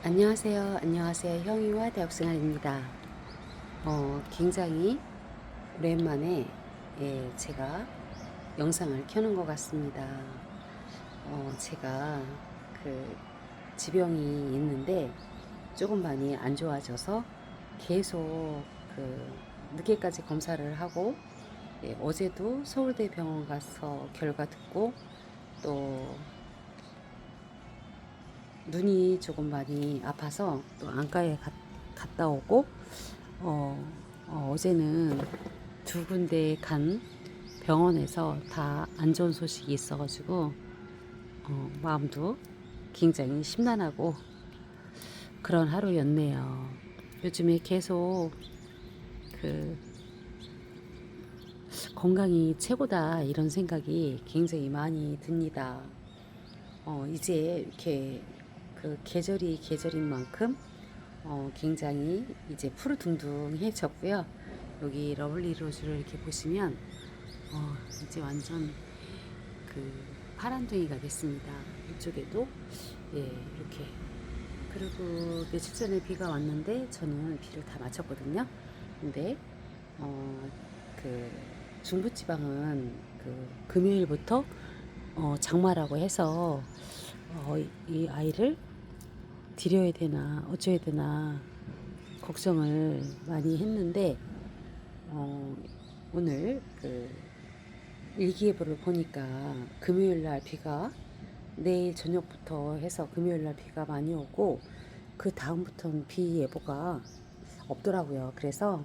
안녕하세요. 안녕하세요. 형이와 대학생활입니다. 어, 굉장히 오랜만에 예, 제가 영상을 켜는 것 같습니다. 어, 제가 그 지병이 있는데 조금 많이 안 좋아져서 계속 그 늦게까지 검사를 하고 예, 어제도 서울대 병원 가서 결과 듣고 또 눈이 조금 많이 아파서 또 안과에 가- 갔다 오고 어, 어, 어제는 두 군데 간 병원에서 다 안 좋은 소식이 있어가지고 어, 마음도 굉장히 심란하고 그런 하루였네요. 요즘에 계속 그 건강이 최고다 이런 생각이 굉장히 많이 듭니다. 어, 이제 이렇게 그 계절이 계절인 만큼 어, 굉장히 이제 푸르둥둥해졌고요. 여기 러블리 로즈를 이렇게 보시면 어, 이제 완전 그 파란둥이가 됐습니다. 이쪽에도 예 이렇게 그리고 며칠 전에 비가 왔는데 저는 비를 다 맞췄거든요. 근데 어, 그 중부지방은 그 금요일부터 어, 장마라고 해서 어, 이 아이를 드려야 되나 어쩌야 되나 걱정을 많이 했는데 어, 오늘 그 일기예보를 보니까 금요일 날 비가 내일 저녁부터 해서 금요일 날 비가 많이 오고 그 다음부터는 비 예보가 없더라고요. 그래서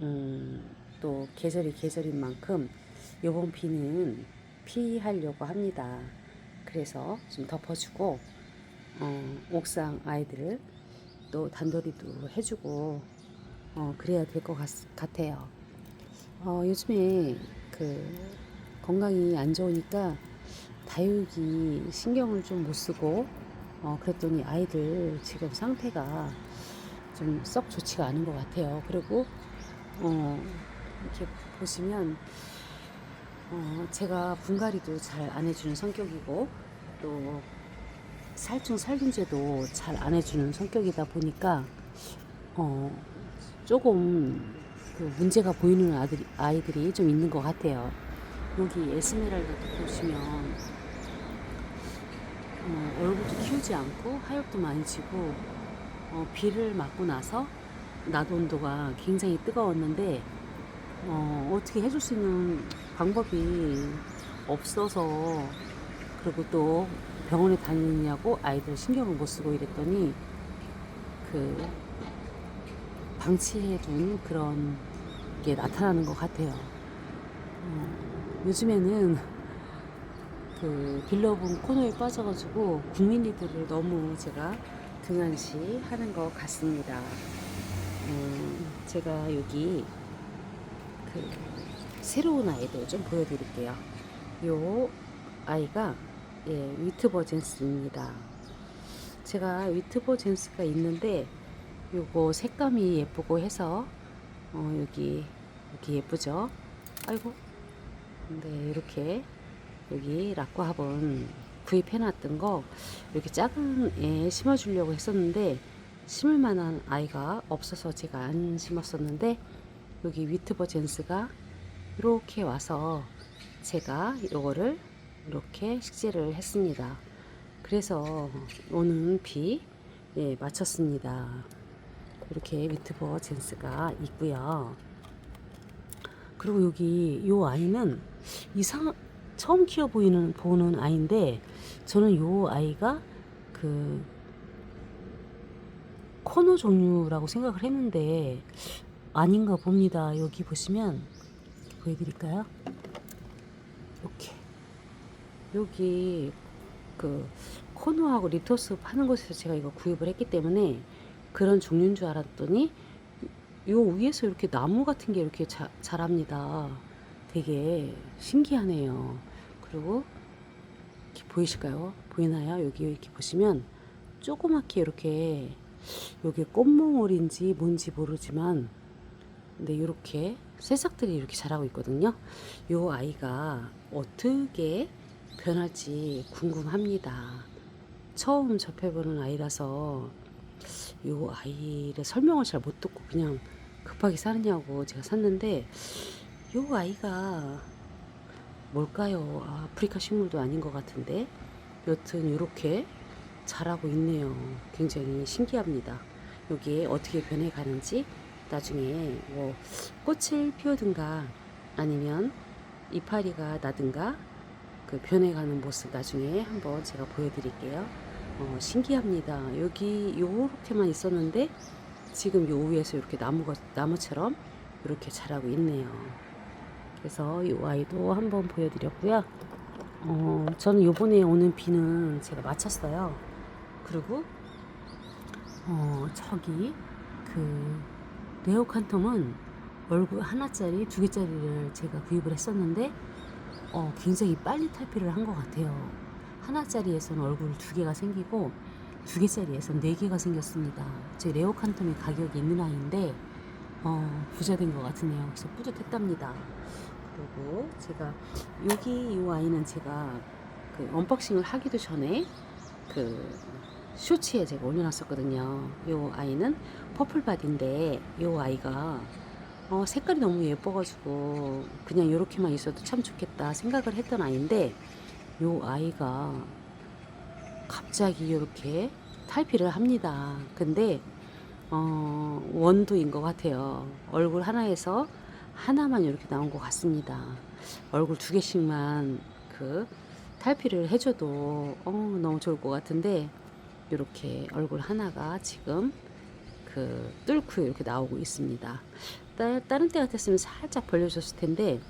음, 또 계절이 계절인 만큼 요번 비는 피하려고 합니다. 그래서 좀 덮어주고 어, 옥상 아이들을 또 단돌이도 해주고 어, 그래야 될 것 같아요. 어, 요즘에 그 건강이 안 좋으니까 다육이 신경을 좀 못 쓰고 어, 그랬더니 아이들 지금 상태가 좀 썩 좋지가 않은 것 같아요. 그리고 어, 이렇게 보시면 어, 제가 분갈이도 잘 안 해주는 성격이고 또 살충 살균제도 잘 안 해주는 성격이다 보니까 어, 조금 그 문제가 보이는 아들이, 아이들이 좀 있는 것 같아요. 여기 에스메랄다도 보시면 어, 얼굴도 키우지 않고 하엽도 많이 지고 어, 비를 맞고 나서 낮 온도가 굉장히 뜨거웠는데 어, 어떻게 해줄 수 있는 방법이 없어서 그리고 또 병원에 다니냐고 아이들 신경을 못 쓰고 이랬더니 그 방치해둔 그런 게 나타나는 것 같아요. 어, 요즘에는 그 빌러본 코너에 빠져가지고 국민이들을 너무 제가 등한시 하는 것 같습니다. 음, 제가 여기 그 새로운 아이들 좀 보여드릴게요. 요 아이가 예, 위트버 젠스입니다. 제가 위트버 젠스가 있는데 요거 색감이 예쁘고 해서 어, 여기 여기 예쁘죠? 아이고 네 이렇게 여기 락과합은 구입해놨던 거 이렇게 작은 애 심어주려고 했었는데 심을 만한 아이가 없어서 제가 안 심었었는데 여기 위트버 젠스가 이렇게 와서 제가 요거를 이렇게 식재를 했습니다. 그래서 오는 비 예, 마쳤습니다. 이렇게 위트버 젠스가 있고요. 그리고 여기 요 아이는 이상 처음 키워 보이는 보는 아이인데 저는 요 아이가 그 코너 종류라고 생각을 했는데 아닌가 봅니다. 여기 보시면 보여드릴까요? 이렇게 여기 그 코너하고 리토스 파는 곳에서 제가 이거 구입을 했기 때문에 그런 종류인 줄 알았더니 요 위에서 이렇게 나무 같은 게 이렇게 자, 자랍니다. 되게 신기하네요. 그리고 이렇게 보이실까요? 보이나요? 여기 이렇게 보시면 조그맣게 이렇게 여기 꽃몽울인지 뭔지 모르지만 근데 이렇게 새싹들이 이렇게 자라고 있거든요. 요 아이가 어떻게 변할지 궁금합니다. 처음 접해보는 아이라서 요 아이를 설명을 잘 못 듣고 그냥 급하게 사느냐고 제가 샀는데 요 아이가 뭘까요? 아, 아프리카 식물도 아닌 것 같은데 여튼 이렇게 자라고 있네요. 굉장히 신기합니다. 여기에 어떻게 변해가는지 나중에 뭐 꽃을 피우든가 아니면 이파리가 나든가 그 변해가는 모습 나중에 한번 제가 보여드릴게요. 어, 신기합니다. 여기 요렇게만 있었는데 지금 요 위에서 이렇게 나무가 나무처럼 이렇게 자라고 있네요. 그래서 이 아이도 한번 보여드렸고요. 어, 저는 요번에 오는 비는 제가 마쳤어요. 그리고 어, 저기 그 레오칸톰은 얼굴 하나짜리 두 개짜리를 제가 구입을 했었는데 어, 굉장히 빨리 탈피를 한 것 같아요. 하나짜리에서는 얼굴 두 개가 생기고 두 개짜리에서는 네 개가 생겼습니다. 제 레오칸톰이 가격이 있는 아이인데 어, 부자 된 것 같으네요. 그래서 뿌듯했답니다. 그리고 제가 여기 이 아이는 제가 그 언박싱을 하기도 전에 그 쇼츠에 제가 올려놨었거든요. 이 아이는 퍼플바디인데 이 아이가 어, 색깔이 너무 예뻐가지고 그냥 이렇게만 있어도 참 좋겠다 생각을 했던 아이인데 이 아이가 갑자기 이렇게 탈피를 합니다. 근데 어, 원두인 것 같아요. 얼굴 하나에서 하나만 이렇게 나온 것 같습니다. 얼굴 두 개씩만 그 탈피를 해줘도 어, 너무 좋을 것 같은데 이렇게 얼굴 하나가 지금 그 뚫고 이렇게 나오고 있습니다. 따, 다른 때 같았으면 살짝 벌려줬을 텐데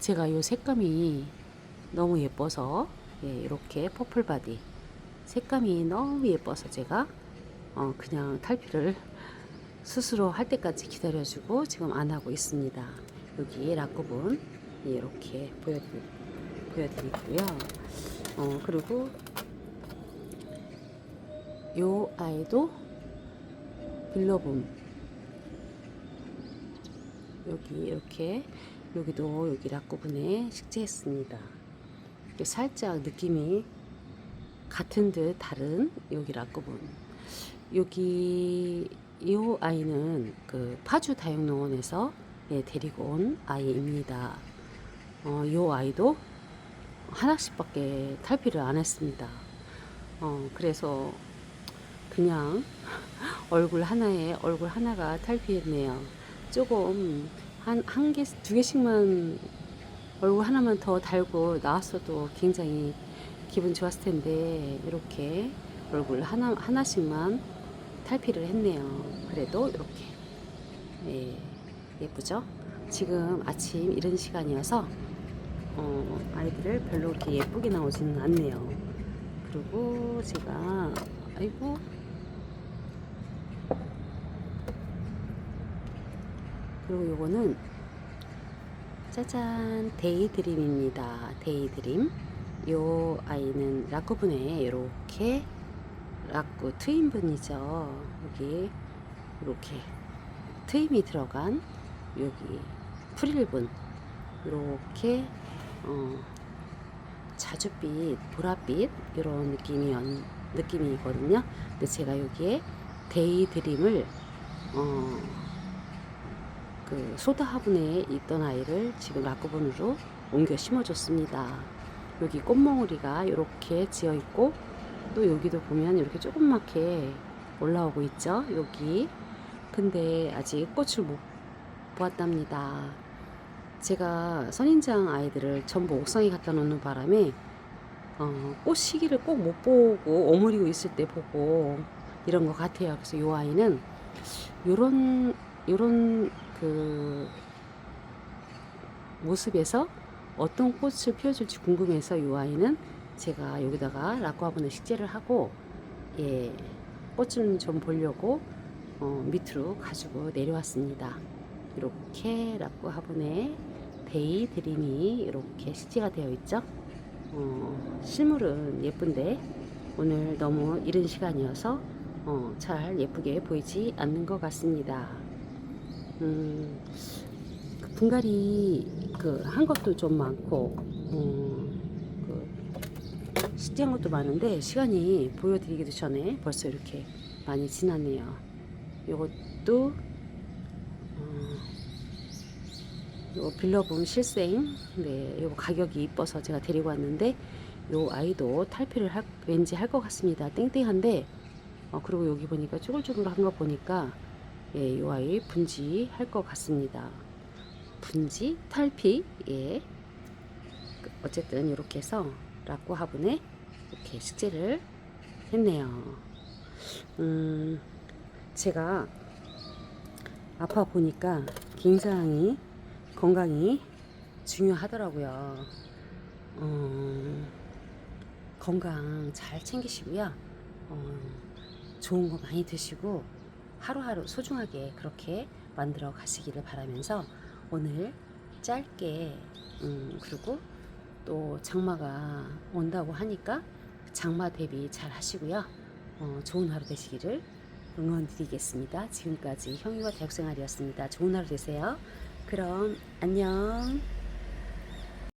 제가 이 색감이 너무 예뻐서 예, 이렇게 퍼플 바디 색감이 너무 예뻐서 제가 어, 그냥 탈피를 스스로 할 때까지 기다려주고 지금 안 하고 있습니다. 여기 락구분 이렇게 보여드리, 보여드리고요. 어, 그리고 요 아이도 빌러붐 여기 이렇게 여기도 여기 락구분에 식재했습니다. 살짝 느낌이 같은 듯 다른 여기 락구분 여기 이 아이는 그 파주 다육농원에서 예, 데리고 온 아이입니다. 어, 이 아이도 하나씩밖에 탈피를 안 했습니다. 어, 그래서 그냥 얼굴 하나에 얼굴 하나가 탈피했네요. 조금 한 한 개 두 개씩만 얼굴 하나만 더 달고 나왔어도 굉장히 기분 좋았을 텐데 이렇게 얼굴 하나 하나씩만 탈피를 했네요. 그래도 이렇게 예, 예쁘죠? 지금 아침 이른 시간이어서 어, 아이들을 별로 그렇게 예쁘게 나오지는 않네요. 그리고 제가 아이고 그리고 요거는 짜잔 데이드림입니다. 데이드림 요 아이는 라쿠분에 이렇게 라쿠 트윈분이죠. 여기 이렇게 트임이 들어간 여기 프릴분 이렇게 어, 자줏빛, 보랏빛 이런 느낌이 느낌이거든요. 근데 제가 여기에 데이드림을 어, 그 소다 화분에 있던 아이를 지금 라쿠분으로 옮겨 심어줬습니다. 여기 꽃몽우리가 이렇게 지어 있고 또 여기도 보면 이렇게 조그맣게 올라오고 있죠. 여기 근데 아직 꽃을 못 보았답니다. 제가 선인장 아이들을 전부 옥상에 갖다 놓는 바람에 어, 꽃 시기를 꼭 못 보고 오므리고 있을 때 보고 이런 것 같아요. 그래서 이 아이는 요런 요런 그 모습에서 어떤 꽃을 피워줄지 궁금해서 이 아이는 제가 여기다가 락화분을 식재를 하고 예꽃좀 보려고 어, 밑으로 가지고 내려왔습니다. 이렇게 화분에 데이 드림이 이렇게 식재가 되어 있죠. 어, 실물은 예쁜데 오늘 너무 이른 시간이어서 어, 잘 예쁘게 보이지 않는 것 같습니다. 음, 그 분갈이 그 한 것도 좀 많고 음, 그 시- 숙제한 것도 많은데 시간이 보여드리기도 전에 벌써 이렇게 많이 지났네요. 요것도 어, 요 빌려본 실생 네 요거 가격이 이뻐서 제가 데리고 왔는데 요 아이도 탈피를 할, 왠지 할 것 같습니다. 땡땡한데 어, 그리고 여기 보니까 쭈글쭈글한 거 보니까 예, 요 아이 분지 할 것 같습니다. 분지 탈피 예. 그, 어쨌든 이렇게 해서 라꾸 화분에 이렇게 식재를 했네요. 음, 제가 아파 보니까 굉장히 건강이 중요하더라고요. 어, 건강 잘 챙기시고요. 어, 좋은 거 많이 드시고 하루하루 소중하게 그렇게 만들어 가시기를 바라면서 오늘 짧게 음, 그리고 또 장마가 온다고 하니까 장마 대비 잘 하시고요. 어, 좋은 하루 되시기를 응원드리겠습니다. 지금까지 형이와 대학생활이었습니다. 좋은 하루 되세요. 그럼 안녕.